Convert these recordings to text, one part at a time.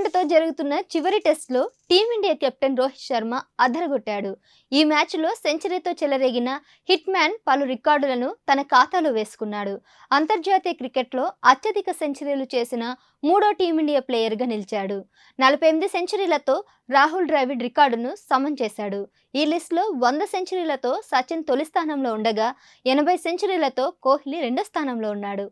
ఇంగ్లాండ్తో జరుగుతున్న చివరి టెస్ట్లో Team India captain Rohit Sharma అదరగొట్టాడు. ఈ మ్యాచ్లో సెంచరీతో చెలరేగిన హిట్ మ్యాన్ పలు రికార్డులను తన ఖాతాలో వేసుకున్నాడు. అంతర్జాతీయ క్రికెట్లో అత్యధిక సెంచరీలు చేసిన మూడో టీమిండియా ప్లేయర్గా నిలిచాడు. నలభై ఎనిమిది సెంచరీలతో రాహుల్ ద్రావిడ్ రికార్డును సమం చేశాడు. ఈ లిస్టులో వంద సెంచరీలతో సచిన్ తొలి స్థానంలో ఉండగా ఎనభై సెంచరీలతో కోహ్లీ రెండో స్థానంలో ఉన్నాడు.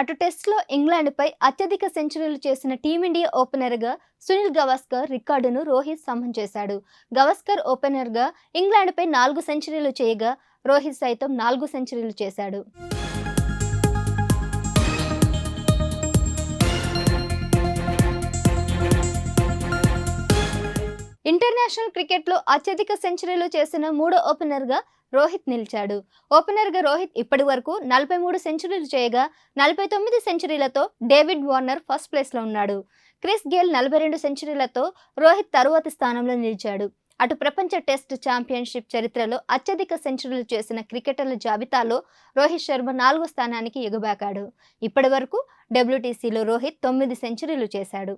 అటు టెస్ట్లో ఇంగ్లాండ్పై అత్యధిక సెంచరీలు చేసిన టీమిండియా ఓపెనర్గా సునీల్ గవాస్కర్ రికార్డును రోహిత్ సమం చేశాడు. గవాస్కర్ ఓపెనర్గా ఇంగ్లాండ్పై నాలుగు సెంచరీలు చేయగా రోహిత్ సైతం నాలుగు సెంచరీలు చేశాడు. ఇంటర్నేషనల్ క్రికెట్లో అత్యధిక సెంచరీలు చేసిన మూడో ఓపెనర్గా రోహిత్ నిలిచాడు. ఓపెనర్గా రోహిత్ ఇప్పటి వరకు నలభై మూడు సెంచరీలు చేయగా నలభై తొమ్మిది సెంచరీలతో డేవిడ్ వార్నర్ ఫస్ట్ ప్లేస్లో ఉన్నాడు. క్రిస్ గేల్ నలభై రెండు సెంచరీలతో రోహిత్ తరువాతి స్థానంలో నిలిచాడు. అటు ప్రపంచ టెస్ట్ ఛాంపియన్షిప్ చరిత్రలో అత్యధిక సెంచరీలు చేసిన క్రికెటర్ల జాబితాలో రోహిత్ శర్మ నాలుగో స్థానానికి ఎగబాకాడు. ఇప్పటి వరకు డబ్ల్యూటీసీలో రోహిత్ తొమ్మిది సెంచరీలు చేశాడు.